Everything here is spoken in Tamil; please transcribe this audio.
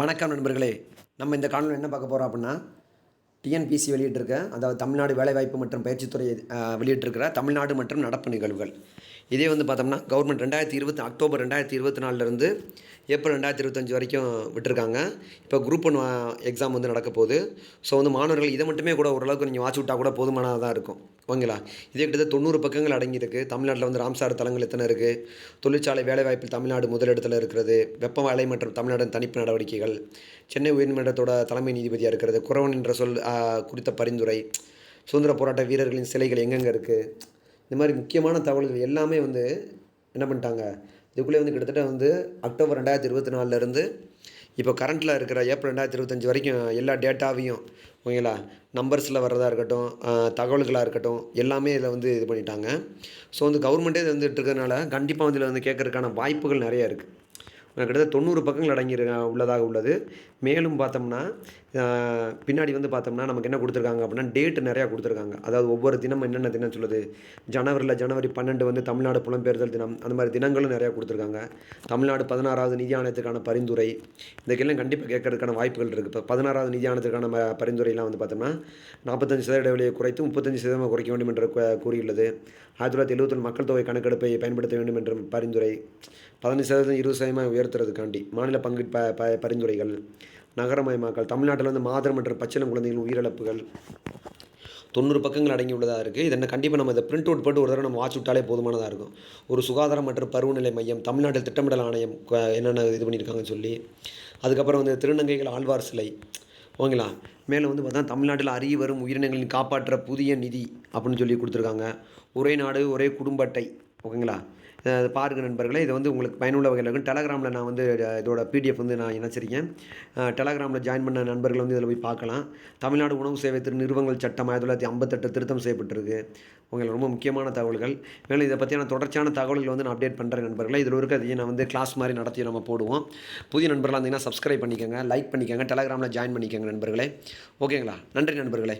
வணக்கம் நண்பர்களே. நம்ம இந்த காணொலி என்ன பார்க்க போகிறோம் அப்படின்னா டிஎன்பிசி வெளியிட்டிருக்க அதாவது தமிழ்நாடு வேலைவாய்ப்பு மற்றும் பயிற்சித்துறை வெளியிட்டிருக்கிற தமிழ்நாடு மற்றும் நடப்பு நிகழ்வுகள். இதே வந்து பார்த்தோம்னா கவர்மெண்ட் ரெண்டாயிரத்தி இருபத்தி அக்டோபர் ரெண்டாயிரத்தி இருபத்தி நாலுலேருந்து ஏப்ரல் ரெண்டாயிரத்தி இருபத்தஞ்சு வரைக்கும் விட்டுருக்காங்க. இப்போ குரூப் ஒன் எக்ஸாம் வந்து நடக்க போகுது. ஸோ வந்து மாணவர்கள் இதை மட்டுமே கூட ஓரளவுக்கு நீங்கள் வாட்ச் விட்டால் கூட போதுமானதாக இருக்கும். ஓகேங்களா? இதே கிட்டத்தட்ட தொண்ணூறு பக்கங்கள் அடங்கியிருக்கு. தமிழ்நாட்டில் வந்து ராம்சார் தலங்கள் எத்தனை இருக்குது தொழிற்சாலை வேலைவாய்ப்பில் தமிழ்நாடு முதலிடத்தில் இருக்கிறது. வெப்ப வேலை மற்றும் தமிழ்நாடு தனிப்பு நடவடிக்கைகள். சென்னை உயர்நீதிமன்றத்தோட தலைமை நீதிபதியாக இருக்கிறது. குறவன் என்ற சொல் குறித்த பரிந்துரை. சுதந்திர போராட்ட வீரர்களின் சிலைகள் எங்கெங்கே இருக்குது இந்த மாதிரி முக்கியமான தகவல்கள் எல்லாமே வந்து என்ன பண்ணிட்டாங்க? இதுக்குள்ளே வந்து கிட்டத்தட்ட வந்து அக்டோபர் ரெண்டாயிரத்தி இருபத்தி நாலுலேருந்து இப்போ கரண்ட்டில் இருக்கிற ஏப்ரல் ரெண்டாயிரத்தி இருபத்தஞ்சி வரைக்கும் எல்லா டேட்டாவையும் ஓகேங்களா? நம்பர்ஸில் வர்றதா இருக்கட்டும் தகவல்களாக இருக்கட்டும் எல்லாமே இதில் வந்து இது பண்ணிட்டாங்க. ஸோ வந்து கவர்மெண்ட்டே இது வந்துட்டு இருக்கிறதுனால கண்டிப்பாக வந்து இதில் வந்து கேட்கறதுக்கான வாய்ப்புகள் நிறைய இருக்குது கிட்டத்தட்ட தொண்ணூறு பக்கங்கள் அடங்கி உள்ளதாக உள்ளது. மேலும் பார்த்தோம்னா பின்னாடி வந்து பார்த்தோம்னா நமக்கு என்ன கொடுத்துருக்காங்க அப்படின்னா டேட் நிறையா கொடுத்துருக்காங்க. அதாவது ஒவ்வொரு தினம் என்னென்ன தினம் சொல்லுது ஜனவரியில் ஜனவரி பன்னெண்டு வந்து தமிழ்நாடு புலம்பெயர்தல் தினம். அந்த மாதிரி தினங்களும் நிறையா கொடுத்துருக்காங்க. தமிழ்நாடு பதினாறாவது நிதி ஆணையத்துக்கான பரிந்துரை. இதுக்கெல்லாம் கண்டிப்பாக கேட்கறதுக்கான வாய்ப்புகள் இருக்குது இப்போ பதினாறாவது நிதி ஆணையத்துக்கான பரிந்துரைலாம் வந்து பார்த்தோம்னா நாற்பத்தஞ்சு சதவீத இடைவெளியை குறைத்து முப்பத்தஞ்சு சதவீதம் குறைக்க வேண்டும் என்று கூறியுள்ளது. ஆயிரத்தி தொள்ளாயிரத்தி எழுபத்தொன்று மக்கள் தொகை கணக்கெடுப்பை பயன்படுத்த வேண்டும் என்ற பரிந்துரை. பதினஞ்சு சதவீதம் இருபது சதவீதமாக உயர்த்துறதுக்காண்டி மாநில பங்கு ப ப பரிந்துரைகள் நகரமயமாக்கல் தமிழ்நாட்டில் வந்து மாதர் மற்றும் பச்சிளம் குழந்தைகளின் உயிரிழப்புகள். தொண்ணூறு பக்கங்கள் அடங்கியுள்ளதாக இருக்குது இதை கண்டிப்பாக நம்ம இதை பிரிண்ட் அவுட் போட்டு ஒரு தடவை நம்ம வாட்ச் விட்டாலே போதுமானதாக இருக்கும். ஒரு சுகாதாரம் மற்றும் பருவநிலை மையம் தமிழ்நாட்டில் திட்டமிடல் ஆணையம் என்னென்ன இது பண்ணியிருக்காங்கன்னு சொல்லி அதுக்கப்புறம் வந்து திருநங்கைகள் ஆழ்வார் சிலை. ஓகேங்களா? மேலே வந்து பார்த்தா தமிழ்நாட்டில் அறிய வரும் உயிரினங்களின் காப்பாற்ற புதிய நிதி அப்படின்னு சொல்லி கொடுத்துருக்காங்க. ஒரே நாடு ஒரே குடும்ப அட்டை ஓகேங்களா? பாருங்கள் நண்பர்களே இது வந்து உங்களுக்கு பயனுள்ள வகையில் இருக்கும். டெலகிராமில் நான் வந்து இதோட பிடிஎஃப் வந்து நான் இணைச்சிருக்கேன். டெலகிராமில் ஜாயின் பண்ண நண்பர்கள் வந்து இதில் போய் பார்க்கலாம். தமிழ்நாடு உணவு சேவை திரு நிறுவனங்கள் சட்டம் ஆயிரத்தி தொள்ளாயிரத்தி ஐம்பத்தெட்டு திருத்தம் செய்யப்பட்டிருக்கு. உங்களுக்கு ரொம்ப முக்கியமான தகவல்கள். மேலும் இதை பற்றியான தொடர்ச்சியான தகவல்கள் வந்து நான் அப்டேட் பண்ணுறேன் நண்பர்களே. இதில் இருக்க அதையும் நான் வந்து கிளாஸ் மாதிரி நடத்தி நம்ம போடுவோம். புதிய நண்பர்களாக இருந்தீங்கன்னா சப்ஸ்கிரைப் பண்ணிக்கோங்க லைக் பண்ணிக்கோங்க டெலகிராமில் ஜாயின் பண்ணிக்கோங்க நண்பர்களே. ஓகேங்களா நன்றி நண்பர்களே.